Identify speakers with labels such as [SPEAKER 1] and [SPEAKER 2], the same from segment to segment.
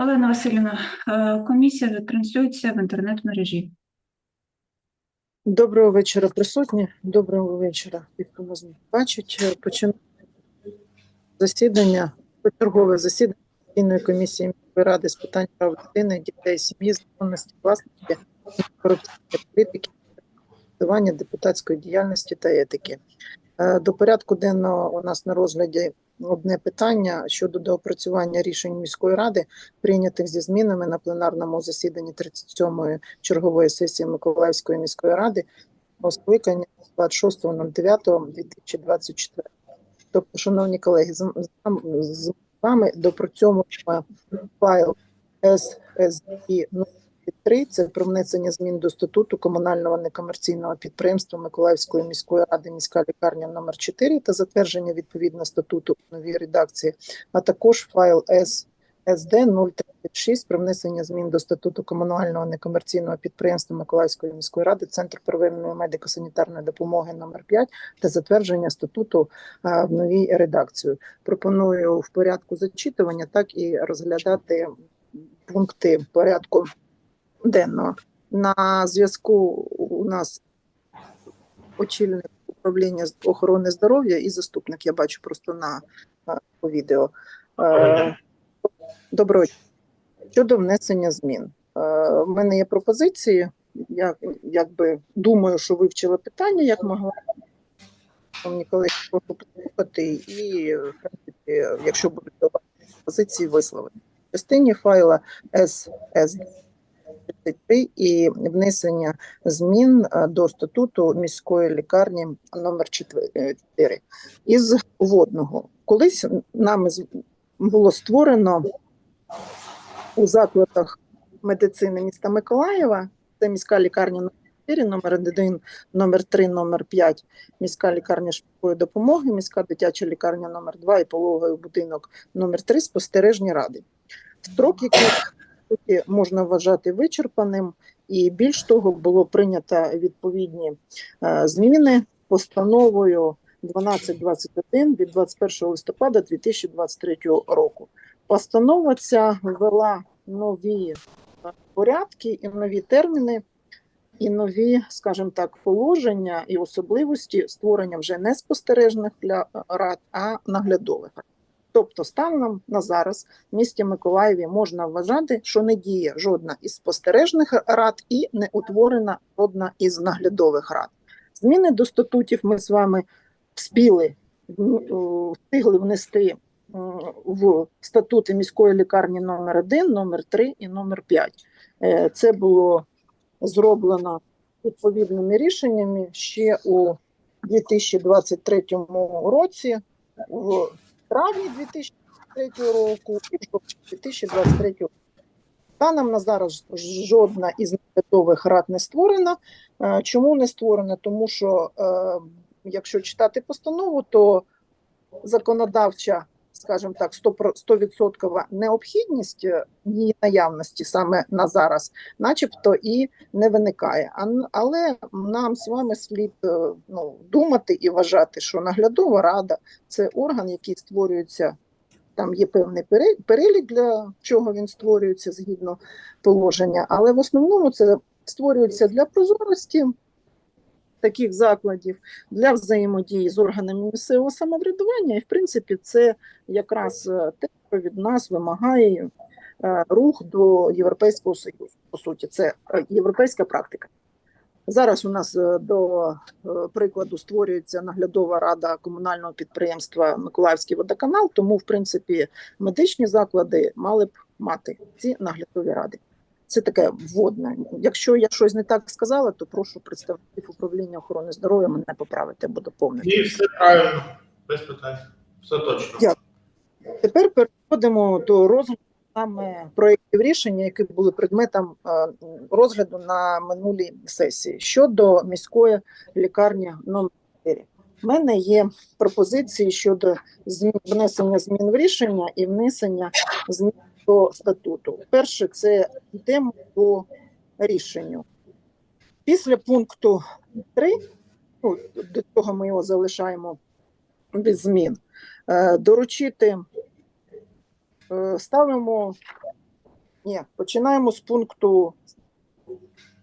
[SPEAKER 1] Олена Васильівна, е, комісія транслюється в інтернет-мережі.
[SPEAKER 2] Доброго вечора, присутні. Доброго вечора. Ті, хто нас бачить, починаємо засідання, чергове засідання постійної комісії міської ради з питань прав дитини, дітей, сім'ї, законності, власності, корупційної політики, депутатської діяльності та етики. Е, До порядку денного у нас на розгляді одне питання щодо доопрацювання рішень міської ради, прийнятих зі змінами на пленарному засіданні 37-ї чергової сесії Миколаївської міської ради у скликання 26.09.2024. Тобто, шановні колеги, з, з, з вами допрацьовуємо файл SSD 03, це про внесення змін до статуту комунального некомерційного підприємства Миколаївської міської ради міська лікарня номер 4 та затвердження відповідно статуту у новій редакції, а також файл S СД 036 про внесення змін до статуту комунального некомерційного підприємства Миколаївської міської ради Центр первинної медико-санітарної допомоги номер 5 та затвердження статуту а, в новій редакції. Пропоную в порядку зачитування так і розглядати пункти порядку денного. На зв'язку у нас очільник управління охорони здоров'я і заступник. Я бачу просто на по відео. Е, Доброго. Щодо внесення змін. Е, в мене є пропозиції. Я якби думаю, що вивчила питання, як могла. Шановні колеги, послухати і, в принципі, якщо будуть пропозиції, висловити. В частині файла SSD 33 і внесення змін е, до статуту міської лікарні номер 4. Із вводного. Колись нами було створено у закладах медицини міста Миколаєва. Це міська лікарня номер 4, номер 1, номер 3, номер 5, міська лікарня швидкої допомоги, міська дитяча лікарня номер 2 і пологовий будинок номер 3 спостережні ради. Строк, яких суті, можна вважати вичерпаним, і більш того, було прийнято відповідні е, зміни постановою 1221 від 21 листопада 2023 року. Постанова ця ввела нові е, порядки і нові терміни, і нові, скажімо так, положення і особливості створення вже не спостережних для е, рад, а наглядових. Тобто, станом на зараз в місті Миколаєві можна вважати, що не діє жодна із спостережних рад і не утворена жодна із наглядових рад. Зміни до статутів ми з вами вспіли встигли внести в статути міської лікарні номер 1 номер 3 і номер 5 Е, Це було зроблено відповідними рішеннями ще у 2023 році, травні 2023 року і жовтні 2023 року. Станом на зараз жодна із наглядових рад не створена. Е, Чому не створена? Тому що е, якщо читати постанову, то законодавча, скажімо так, 100% необхідність е, її наявності саме на зараз, начебто і не виникає. Але нам з вами слід е, ну, думати і вважати, що наглядова рада це орган, який створюється. Там є певний перелік, для чого він створюється згідно положення, але в основному це створюється для прозорості таких закладів, для взаємодії з органами місцевого самоврядування. І, в принципі, це якраз е, те, що від нас вимагає е, рух до Європейського Союзу. По суті, це е, європейська практика. Зараз у нас до прикладу створюється наглядова рада комунального підприємства Миколаївський водоканал, тому, в принципі, медичні заклади мали б мати ці наглядові ради. Це таке вводне. Якщо я щось не так сказала, то прошу представників управління охорони здоров'я мене поправити або доповнити.
[SPEAKER 3] Ні, все правильно, без питань. Все точно.
[SPEAKER 2] Дякую. Тепер переходимо до розгляду саме проєктів рішення, які були предметом е, розгляду на минулій сесії щодо міської лікарні номер 4. У мене є пропозиції щодо внесення змін в рішення і внесення змін до статуту. Перше, це йдемо по рішенню. Після пункту 3, ну, до цього ми його залишаємо без змін, е, доручити, е, ставимо Ні, починаємо з пункту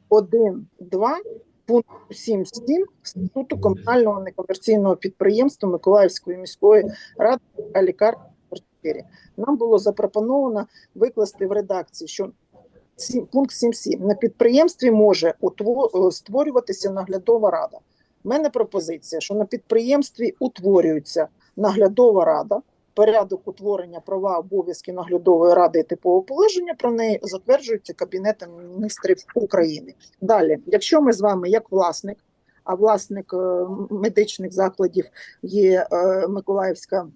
[SPEAKER 2] 1, 2, пункту 7, 7 статуту комунального некомерційного підприємства Миколаївської міської ради «А лікарня номер 4. Нам було запропоновано викласти в редакції, що пункт 7.7. На підприємстві може е, створюватися наглядова рада. У мене пропозиція, що на підприємстві утворюється наглядова рада, порядок утворення права обов'язки наглядової ради і типового положення про неї затверджується Кабінетом міністрів України. Далі, якщо ми з вами, як власник, а власник е, медичних закладів є е, Миколаївська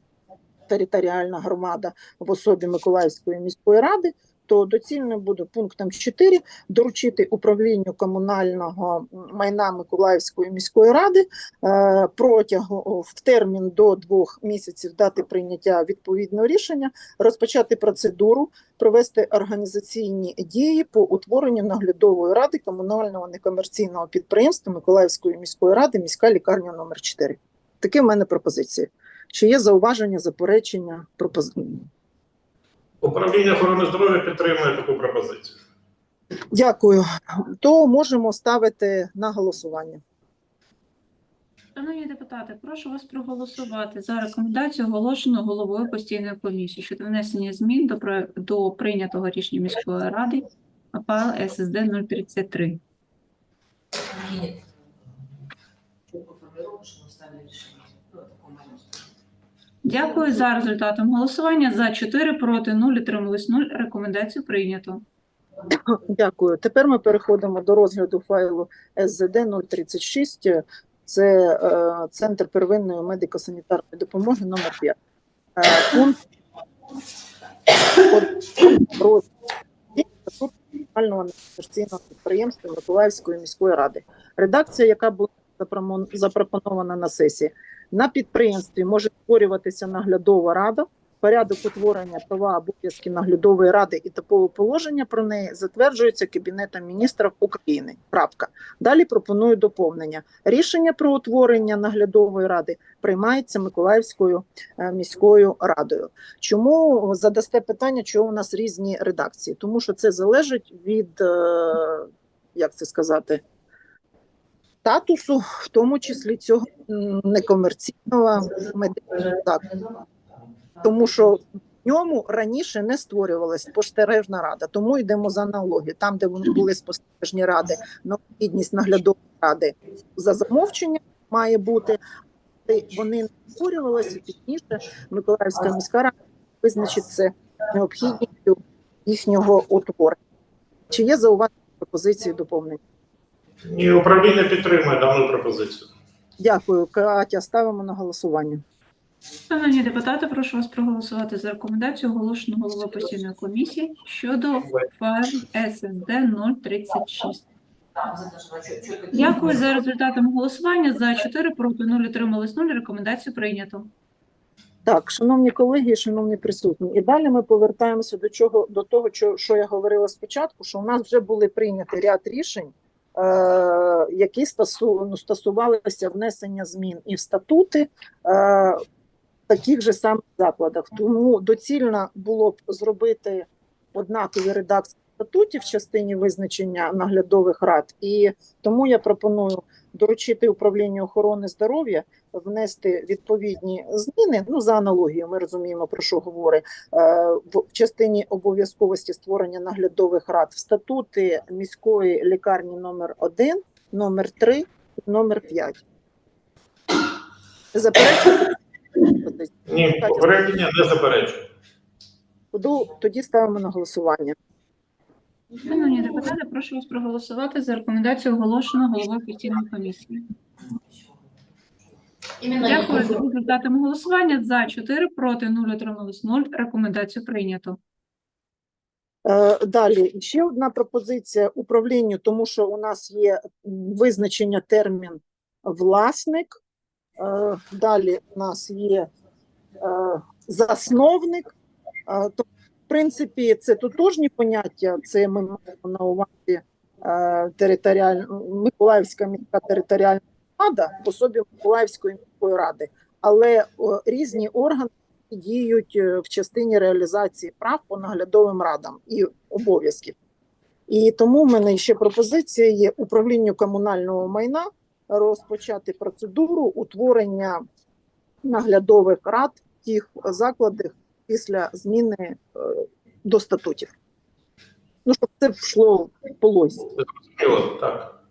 [SPEAKER 2] територіальна громада в особі Миколаївської міської ради, то доцільно буде пунктом 4 доручити управлінню комунального майна Миколаївської міської ради е, протягом в термін до двох місяців дати прийняття відповідного рішення, розпочати процедуру, провести організаційні дії по утворенню наглядової ради комунального некомерційного підприємства Миколаївської міської ради, міська лікарня номер 4 Такі в мене пропозиції. Чи є зауваження, заперечення, пропозиції?
[SPEAKER 3] Управління охорони здоров'я підтримує таку пропозицію.
[SPEAKER 2] Дякую. То можемо ставити на голосування.
[SPEAKER 1] Шановні депутати, прошу вас проголосувати за рекомендацію, оголошену головою постійної комісії щодо внесення змін до, до прийнятого рішення міської ради АПЛ ССД 033. Дякую за результатом голосування. За 4, проти 0, утримались 0. Рекомендацію прийнято.
[SPEAKER 2] Дякую. Тепер ми переходимо до розгляду файлу СЗД 036. Це е, Центр первинної медико-санітарної допомоги номер 5. Е, пункт комунального некомерційного підприємства Миколаївської міської ради. Редакція, яка була запропонована на сесії. На підприємстві може створюватися наглядова рада, порядок утворення права обов'язки наглядової ради і типове положення про неї затверджується Кабінетом міністрів України. Крапка. Далі пропоную доповнення. Рішення про утворення наглядової ради приймається Миколаївською е, міською радою. Чому задасте питання, чого у нас різні редакції? Тому що це залежить від е, як це сказати. Статусу, в тому числі цього некомерційного медичного закладу тому що в ньому раніше не створювалася спостережна рада. Тому йдемо за аналогію. Там, де вони були спостережні ради, необхідність наглядової ради за замовчення має бути. Ти- Вони не створювалися пізніше. Миколаївська міська рада визначить це необхідністю їхнього утворення. Чи є зауваження пропозиції доповнення?
[SPEAKER 3] Ні, управління підтримує дану пропозицію.
[SPEAKER 2] Дякую, Катя. Ставимо на голосування.
[SPEAKER 1] Шановні депутати, прошу вас проголосувати за рекомендацію, оголошену головою постійної комісії щодо файл ССД 036.
[SPEAKER 4] Да, за то, что чё- чё-
[SPEAKER 1] Дякую за результатом голосування. За 4, проти 0, утримались 0. Рекомендацію прийнято.
[SPEAKER 2] Так, шановні колеги, шановні присутні, і далі ми повертаємося до чого до того, що, що я говорила спочатку, що у нас вже були прийняті ряд рішень, які ну, стосувалися внесення змін і в статути. Е, в таких же самих закладах. Тому доцільно було б зробити однакові редакції статутів в частині визначення наглядових рад. І тому я пропоную доручити управлінню охорони здоров'я внести відповідні зміни. Ну за аналогією, ми розуміємо про що говорить е, в частині обов'язковості створення наглядових рад в статути міської лікарні номер 1 номер 3 номер 5 Заперечення?
[SPEAKER 3] Ні, управління не заперечує.
[SPEAKER 2] Тоді- Тоді ставимо на голосування.
[SPEAKER 1] Шановні депутати, прошу вас проголосувати за рекомендацію, оголошену головою постійної комісії. Дякую за результатами голосування. За 4, проти 0, утримались 0. Рекомендацію прийнято.
[SPEAKER 2] Е, Далі ще одна пропозиція управлінню, тому що у нас є визначення термін власник. Е, Далі у нас є е, засновник. Е, То, в принципі, це тотожні поняття. Це ми маємо на увазі е. Миколаївська міська територіальна рада в особі Миколаївської міської ради, але різні органи діють е, в частині реалізації прав по наглядовим радам і обов'язків. І тому в мене ще пропозиція є управлінню комунального майна розпочати процедуру утворення наглядових рад в тих закладах після зміни е, до статутів. Ну, щоб це йшло по лозі.
[SPEAKER 3] Так.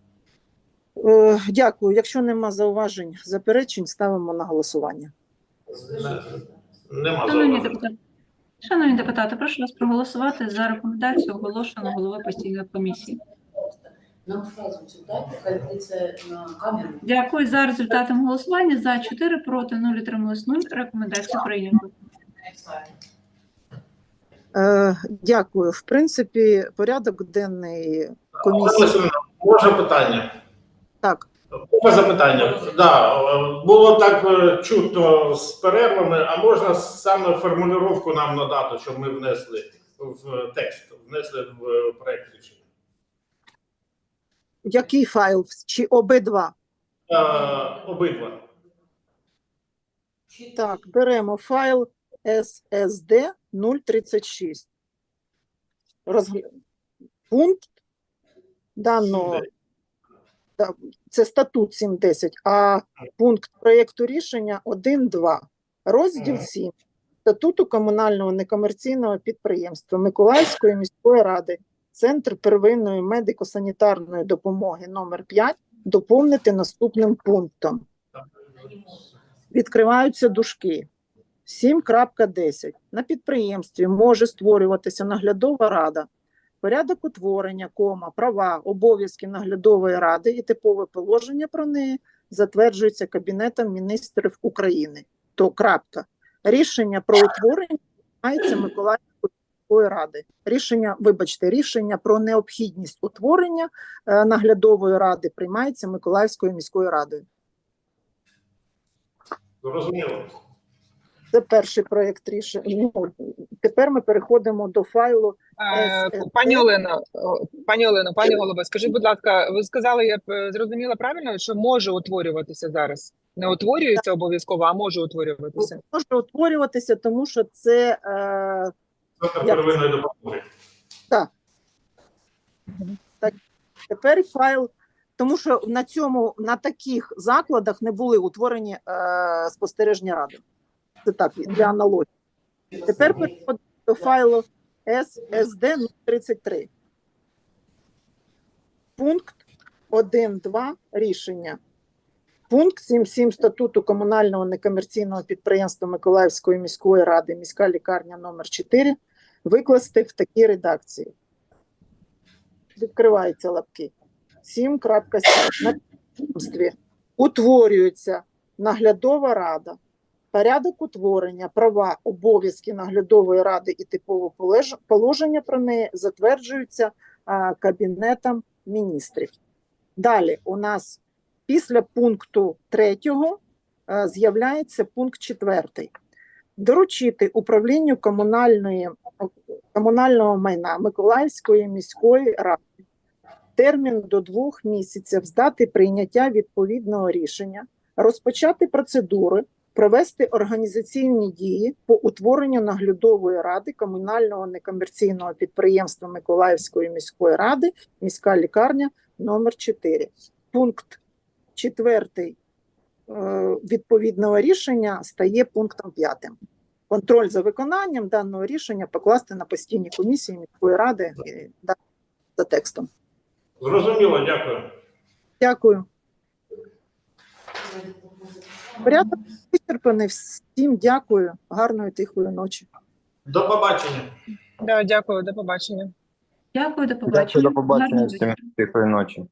[SPEAKER 2] Е, Дякую. Якщо нема зауважень, заперечень, ставимо на голосування.
[SPEAKER 3] Нема
[SPEAKER 1] Шановні депутати, шановні депутати, прошу вас проголосувати за рекомендацію оголошеного голови постійної комісії.
[SPEAKER 4] Нам фразу цю дайте, це на камеру.
[SPEAKER 1] Дякую за результатом голосування. За 4, проти 0, утрималось 0. Рекомендацію прийнято.
[SPEAKER 2] Е, Дякую. В принципі, порядок денний комісії.
[SPEAKER 3] Може питання?
[SPEAKER 2] Так,
[SPEAKER 3] Можна запитання? Да, було так е, чутно з перервами, а можна саме формулювання нам надати, щоб ми внесли в текст, внесли в е, проект рішення.
[SPEAKER 2] який файл чи обидва?
[SPEAKER 3] Е, Обидва.
[SPEAKER 2] Так, беремо файл SSD 036. Розгля... Пункт даного це статут 7.10, а пункт проєкту рішення 1.2. Розділ 7 статуту комунального некомерційного підприємства Миколаївської міської ради Центр первинної медико-санітарної допомоги номер 5 доповнити наступним пунктом. Відкриваються дужки. 7.10. На підприємстві може створюватися наглядова рада, порядок утворення, кома, права, обов'язки наглядової ради і типове положення про неї затверджується Кабінетом міністрів України. То крапка. Рішення про утворення приймається Миколаївської міської ради. Рішення, вибачте, рішення про необхідність утворення е, наглядової ради приймається Миколаївською міською радою.
[SPEAKER 3] Зрозуміло.
[SPEAKER 2] Це перший проєкт рішення. Ну, тепер ми переходимо до файлу.
[SPEAKER 5] Е,
[SPEAKER 2] Е,
[SPEAKER 5] Пані Олено, пані Олено, пані голово, скажіть, будь ласка, ви сказали, я б, зрозуміла правильно, що може утворюватися зараз? Не утворюється обов'язково, а може утворюватися.
[SPEAKER 2] Може утворюватися, тому що це е,
[SPEAKER 3] первинної допомоги.
[SPEAKER 2] тепер файл, тому що на цьому на таких закладах не були утворені е, спостережні ради. Це так для аналогії. Тепер переходимо до файлу SSD 33. Пункт 1.2 рішення. Пункт 7.7 статуту комунального некомерційного підприємства Миколаївської міської ради, міська лікарня номер 4 викласти в такій редакції. Відкриваються лапки. 7.7. На підприємстві утворюється наглядова рада, порядок утворення, права, обов'язки наглядової ради і типове положення про неї затверджуються Кабінетом міністрів. Далі у нас після пункту третього з'являється пункт четвертий. Доручити управлінню комунальної, комунального майна Миколаївської міської ради термін до двох місяців з дати прийняття відповідного рішення, розпочати процедури, провести організаційні дії по утворенню наглядової ради комунального некомерційного підприємства Миколаївської міської ради, міська лікарня номер 4. Пункт 4 відповідного рішення стає пунктом 5. Контроль за виконанням даного рішення покласти на постійні комісії міської ради і за текстом.
[SPEAKER 3] Зрозуміло, дякую.
[SPEAKER 2] Дякую. Порядок вичерпаний. Всім дякую. Гарної тихої ночі.
[SPEAKER 3] До побачення.
[SPEAKER 5] Да, дякую, до побачення.
[SPEAKER 1] Дякую, до
[SPEAKER 6] Дякую,
[SPEAKER 1] побачення.
[SPEAKER 6] до побачення всім тихої ночі.